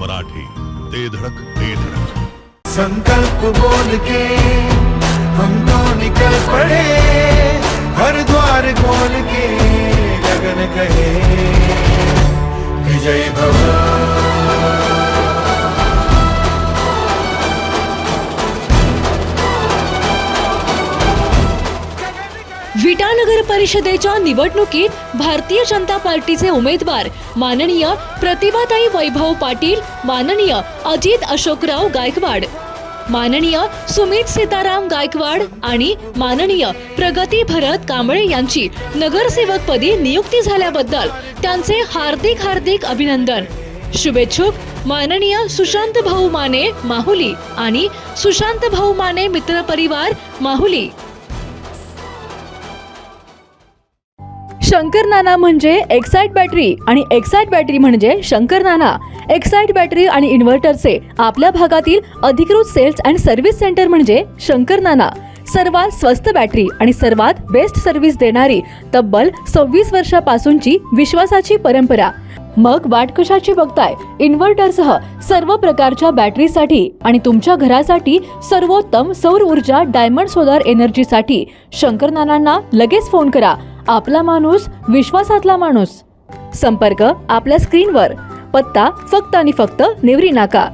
मराठी ते धडक ते धडक. संकल्प बोल के हम तो निकल पड़े। महानगर परिषदेच्या निवडणुकीत भारतीय जनता पार्टीचे उमेदवार माननीय प्रतिभाताई वैभव पाटील माननीय अजित अशोकराव गायकवाड माननीय सुमित सीताराम गायकवाड आणि माननीय प्रगती भरत कांबळे यांची नगरसेवकपदी नियुक्ती झाल्याबद्दल त्यांचे हार्दिक हार्दिक अभिनंदन. शुभेच्छुक माननीय सुशांत भाऊ माने माहुली आणि सुशांत भाऊ माने मित्रपरिवार माहुली. शंकर नाना म्हणजे एक्साईट बॅटरी आणि एक्साइट बॅटरी म्हणजे शंकर नाना. एक्साईट बॅटरी आणि इन्व्हर्टरचे आपल्या भागातील अधिकृत सेल्स अँड सर्व्हिस सेंटर म्हणजे शंकर नाना. सर्वात स्वस्त बॅटरी आणि सर्वात बेस्ट सर्व्हिस देणारी तब्बल सव्वीस वर्षापासूनची विश्वासाची परंपरा. मग वाट कशाची बघताय? इन्व्हर्टरसह सर्व प्रकारच्या बॅटरीसाठी आणि तुमच्या घरासाठी सर्वोत्तम सौर ऊर्जा डायमंड सोलार एनर्जीसाठी शंकर नानांना लगेच फोन करा. आपला माणूस विश्वासातला माणूस. संपर्क आपल्या स्क्रीनवर. पत्ता फक्त आणि फक्त निवरी नाका.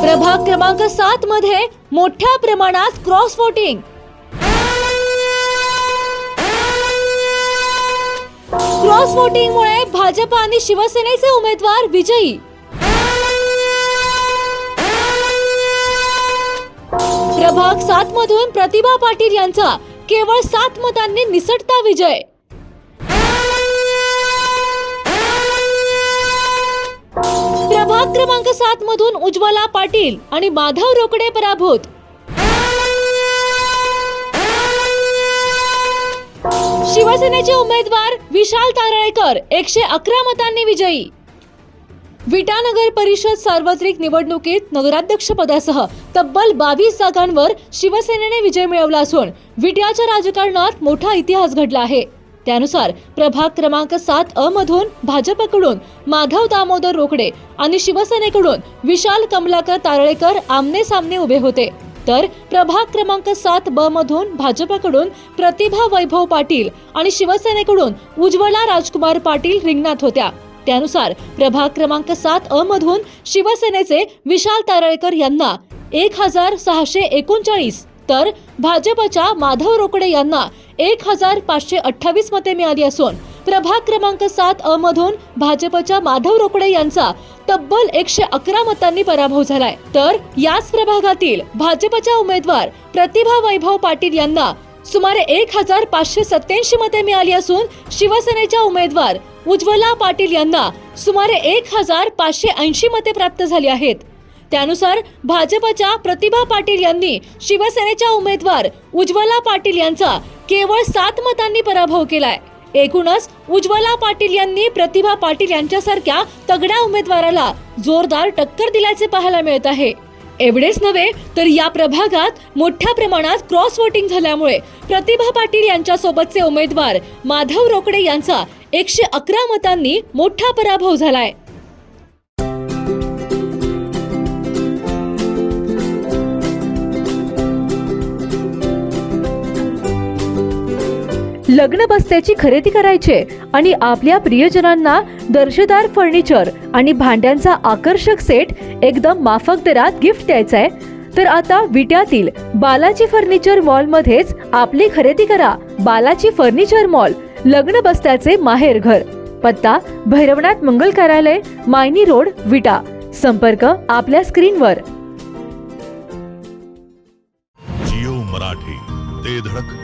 प्रभाग क्रमांक सात मध्ये मोठ्या प्रमाणात क्रॉस वोटिंग क्रॉस वोटिंगमुळे भाजप आणि शिवसेनेचे उमेदवार विजयी. प्रभाग सात मधून प्रतिभा पाटील यांचा केवळ सात मतांनी निसटता विजय. प्रभाग क्रमांक सात मधून उज्ज्वला पाटील आणि माधव रोकडे पराभूत. शिवसेनेचे उमेदवार विशाल तारळेकर एकशे अकरा मतांनी विजयी. विटानगर परिषद सार्वत्रिक निवडणुकीत नगराध्यक्ष पदासह तब्बल बावीस जागांवर शिवसेनेने विजय मिळवला असून विट्याच्या राजकारणात मोठा इतिहास घडला आहे. त्यानुसार प्रभाग क्रमांक सात अ मधून भाजपकडून माधव दामोदर रोकडे आणि शिवसेनेकडून विशाल कमलाकर तारळेकर आमने सामने उभे होते. तर प्रभाग क्रमांक सात ब मधून भाजपकडून प्रतिभा वैभव पाटील आणि शिवसेनेकडून उज्ज्वला राजकुमार पाटील रिंगणात होत्या. त्यानुसार प्रभाग क्रमांक सात अ मधून शिवसेनेचे विशाल तारळेकर यांना एक हजार सहाशे एकोणचाळीस तर भाजपच्या माधव रोकडे यांना एक हजार पाचशे अठ्ठावीस मते मिळाली असून प्रभाग क्रमांक सात अ मधून भाजपच्या माधव रोकडे यांचा तब्बल एकशे अकरा मतांनी पराभव झालाय. तर याच प्रभागातील भाजपच्या उमेदवार प्रतिभा वैभव पाटील यांना सुमारे एक हजार पाचशे सत्याऐंशी मते मिळाली असून शिवसेनेच्या उमेदवार उज्ज्वला पाटील यांना सुमारे एक हजार पाचशे ऐंशी मते प्राप्त झाली आहेत. त्यानुसार भाजपच्या प्रतिभा पाटील यांनी शिवसेनेच्या उमेदवार उज्ज्वला पाटील यांचा केवळ सात मतांनी पराभव केलाय. एकूणच उज्ज्वला पाटील यांनी प्रतिभा पाटील यांच्यासारख्या तगड्या उमेदवाराला जोरदार टक्कर दिल्याचे पाहायला मिळत आहे. एवढेच नव्हे तर या प्रभागात मोठ्या प्रमाणात क्रॉस वोटिंग झाल्यामुळे प्रतिभा पाटील यांच्यासोबतचे उमेदवार माधव रोकडे यांचा एकशे अकरा मतांनी मोठा पराभव झालाय. लग्न बस्त्याची खरेदी करायचे आणि आपल्या प्रियजनांना दर्जेदार फर्निचर आणि भांड्यांचा आकर्षक सेट एकदम माफक दरात गिफ्ट द्यायचा आहे तर आता विट्यातील बालाजी फर्निचर मॉल मध्येच आपली खरेदी करा. बालाजी फर्निचर मॉल लग्न बस्त्याचे माहेर घर. पत्ता भैरवनाथ मंगल कार्यालय मायनी रोड विटा. संपर्क आपल्या स्क्रीनवर. जिओ मराठी ते धडक.